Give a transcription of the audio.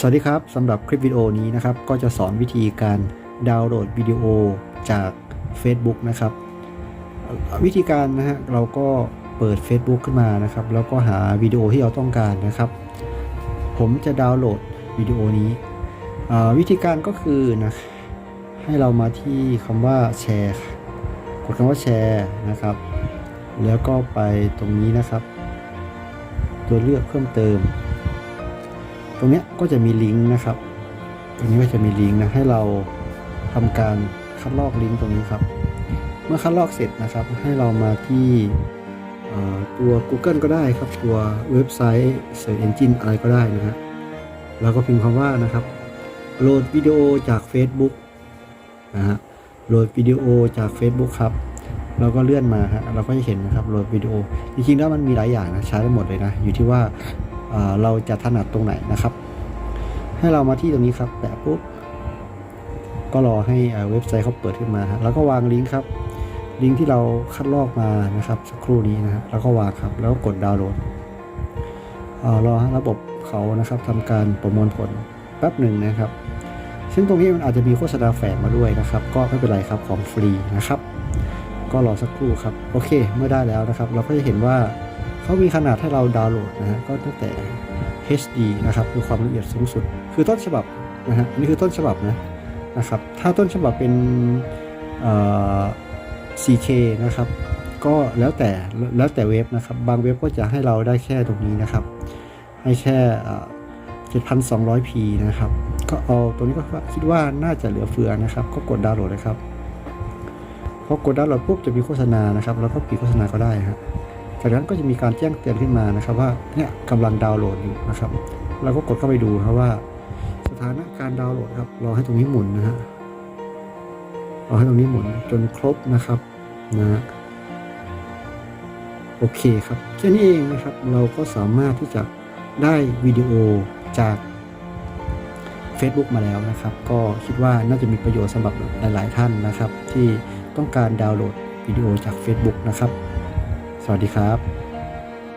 สวัสดีครับสำหรับคลิปวิดีโอนี้นะครับ ก็จะสอนวิธีการดาวน์โหลดวิดีโอจาก Facebook นะครับ วิธีการนะฮะเราก็เปิด Facebook ขึ้นมานะครับ แล้วก็หาวิดีโอที่เราต้องการนะครับ ผมจะดาวน์โหลดวิดีโอนี้วิธีการก็คือนะให้เรามาที่คำว่าแชร์กดคำว่าแชร์นะครับ แล้วก็ไปตรงนี้นะครับ ตัวเลือกเพิ่มเติม ตรงนี้ก็จะมีลิงก์นะครับ ตรงนี้ก็จะมีลิงก์นะให้เราทำการคัดลอกลิงก์ตรงนี้ครับ เมื่อคัดลอกเสร็จนะครับ ให้เรามาที่ตัว Google ก็ได้ครับ ตัวเว็บไซต์ Search Engine อะไรก็ได้นะฮะเราก็พิมพ์คำว่านะครับโหลดวิดีโอจาก Facebook นะฮะโหลดวิดีโอจาก Facebook ครับเราก็เลื่อนมาฮะเราก็จะเห็นนะครับโหลดวิดีโอจริงๆแล้วมันมีหลายอย่างนะใช้ได้หมดเลยนะอยู่ที่ว่า เราจะถนัดตรงไหนนะครับ ให้เรามาที่ตรงนี้ครับ แตะปุ๊บก็รอให้เว็บไซต์เขาเปิดขึ้นมา แล้วก็วางลิงก์ครับ ลิงก์ที่เราคัดลอกมานะครับสักครู่นี้นะฮะแล้วก็วางครับ แล้วก็กดดาวน์โหลดรอระบบเขานะครับทำการประมวลผลแป๊บหนึ่งนะครับ ซึ่งตรงนี้มันอาจจะมีโฆษณาแฝงมาด้วยนะครับ ก็ไม่เป็นไรครับของฟรีนะครับ ก็รอสักครู่ครับ โอเค เมื่อได้แล้วนะครับ เราก็จะเห็นว่า เขามีขนาดให้เราดาวน์โหลดนะฮะก็ตั้งแต่ HD นะครับคือความละเอียดสูงสุด คือต้นฉบับนะฮะนี่คือต้นฉบับนะนะครับถ้าต้นฉบับเป็น 4K นะครับก็แล้วแต่แล้วแต่เว็บนะครับ บางเว็บก็จะให้เราได้แค่ตรงนี้นะครับ ให้แค่ 7,200p นะครับก็เอาตัวนี้ก็คิดว่าน่าจะเหลือเฟือนะครับ ก็กดดาวน์โหลดเลยครับพอกดดาวน์โหลดปุ๊บจะมีโฆษณานะครับ แล้วก็ปิดโฆษณาก็ได้ฮะ จากนั้นก็จะมีการแจ้งเตือนขึ้นมานะครับว่าเนี่ยกำลังดาวน์โหลดอยู่นะครับเราก็กดเข้าไปดูครับว่า สถานะการดาวน์โหลดครับรอให้ตรงนี้หมุนนะฮะรอให้ตรงนี้หมุนจนครบนะครับนะฮะโอเคครับแค่นี้เองนะครับเราก็สามารถที่จะได้วิดีโอจาก Facebook มาแล้วนะครับ ก็คิดว่าน่าจะมีประโยชน์สำหรับหลาย ๆ ท่านนะครับ ที่ต้องการดาวน์โหลดวิดีโอจาก Facebook นะครับ สวัสดีครับ